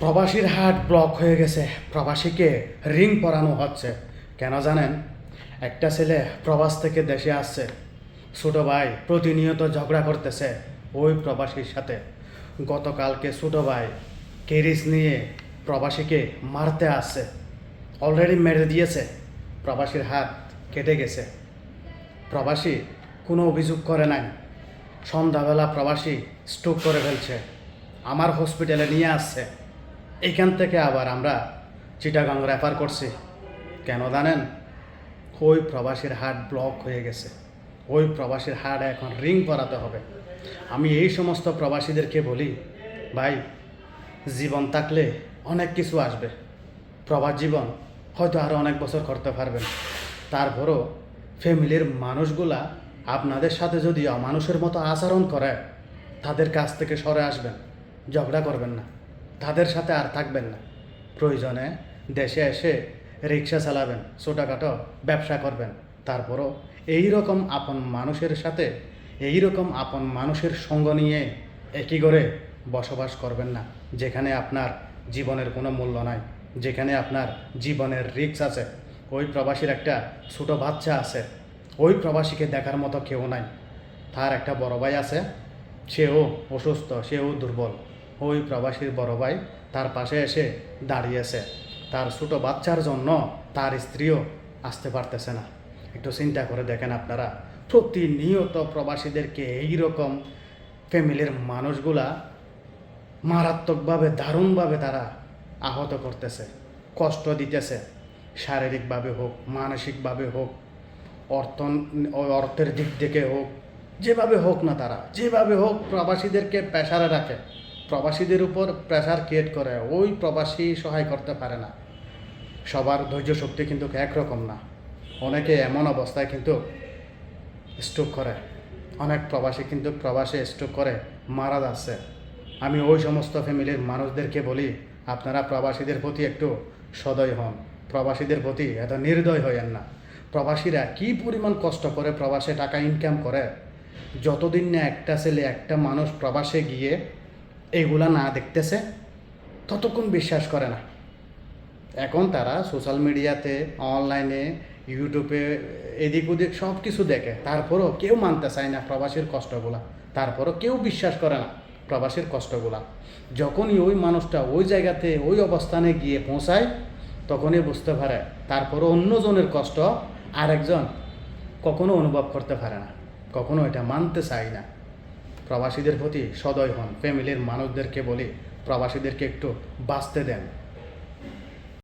প্রবাসীর হাট ব্লক হয়ে গেছে। প্রবাসীকে রিং পরানো হচ্ছে। কেন জানেন? একটা ছেলে প্রবাস থেকে দেশে আসছে। ছোট ভাই প্রতিনিয়ত ঝগড়া করতেছে ওই প্রবাসীর সাথে। গতকালকে ছোট ভাই কেরিস নিয়ে প্রবাসীকে মারতে আসছে। অলরেডি মেরে দিয়েছে। প্রবাসীর হাত কেটে গেছে। প্রবাসী কোনো অভিযোগ করে নাই। সন্ধ্যাবেলা প্রবাসী স্ট্রোক করে ফেলছে। আমার হসপিটালে নিয়ে আসছে। এইখান থেকে আবার আমরা চিটাগাং রেফার করছি। কেন জানেন? ওই প্রবাসীর হাট ব্লক হয়ে গেছে। ওই প্রবাসীর হাট এখন রিং করাতে হবে। আমি এই সমস্ত প্রবাসীদেরকে বলি, ভাই, জীবন থাকলে অনেক কিছু আসবে। প্রবাস জীবন হয়তো আরও অনেক বছর করতে পারবেন। তারপরও ফ্যামিলির মানুষগুলা আপনাদের সাথে যদি অমানুষের মতো আচরণ করে, তাদের কাছ থেকে সরে আসবেন। ঝগড়া করবেন না। তাদের সাথে আর থাকবেন না। প্রয়োজনে দেশে এসে রিক্সা চালাবেন, ছোটোখাটো ব্যবসা করবেন। তারপরও এই রকম আপন মানুষের সাথে, এই রকম আপন মানুষের সঙ্গ নিয়ে একই করে বসবাস করবেন না, যেখানে আপনার জীবনের কোনো মূল্য নাই, যেখানে আপনার জীবনের রিক্স আছে। ওই প্রবাসীর একটা ছোটো বাচ্চা আছে, ওই প্রবাসীকে দেখার মতো কেউ নাই। তার একটা বড় ভাই আছে, সেও অসুস্থ, সেও দুর্বল। ওই প্রবাসীর বড় ভাই তার পাশে এসে দাঁড়িয়েছে। তার ছোটো বাচ্চার জন্য তার স্ত্রীও আসতে পারতেছে না। একটু চিন্তা করে দেখেন আপনারা, প্রতিনিয়ত প্রবাসীদেরকে এই রকম ফ্যামিলির মানুষগুলা মারাত্মকভাবে, দারুণভাবে তারা আহত করতেছে, কষ্ট দিতেছে। শারীরিকভাবে হোক, মানসিকভাবে হোক অর্থ অর্থের দিক থেকে হোক, যেভাবে হোক না তারা, যেভাবে হোক প্রবাসীদেরকে প্রেশারে রাখে। প্রবাসীদের উপর প্রেশার ক্রিয়েট করে, ওই প্রবাসী সহায় করতে পারে না। সবার ধৈর্য শক্তি কিন্তু একরকম না। অনেকে এমন অবস্থায় কিন্তু স্ট্রোক করে। অনেক প্রবাসী কিন্তু প্রবাসে স্ট্রোক করে, মারা যাচ্ছে। আমি ওই সমস্ত ফ্যামিলির মানুষদেরকে বলি, আপনারা প্রবাসীদের প্রতি একটু সদয় হন। প্রবাসীদের প্রতি এত নির্দয় হয়েন না। প্রবাসীরা কি পরিমাণ কষ্ট করে প্রবাসে টাকা ইনকাম করে? যতদিন না একটা ছেলে একটা মানুষ প্রবাসে গিয়ে এগুলা না দেখতেছে, ততক্ষণ বিশ্বাস করে না। এখন তারা সোশ্যাল মিডিয়াতে অনলাইনে ইউটিউবে এদিক ওদিক সব কিছু দেখে। তারপরও কেউ মানতে চায় না প্রবাসীর কষ্টগুলা। তারপরও কেউ বিশ্বাস করে না প্রবাসীর কষ্টগুলা। যখনই ওই মানুষটা ওই জায়গাতে, ওই অবস্থানে গিয়ে পৌঁছায়, তখনই বুঝতে পারে তারপরও অন্যজনের কষ্ট আরেকজন কখনো অনুভব করতে পারে না। কখনো এটা মানতে চায় না। প্রবাসীদের প্রতি সদয় হন। ফ্যামিলির মানুষদেরকে বলে প্রবাসীদেরকে একটু বাঁচতে দেন।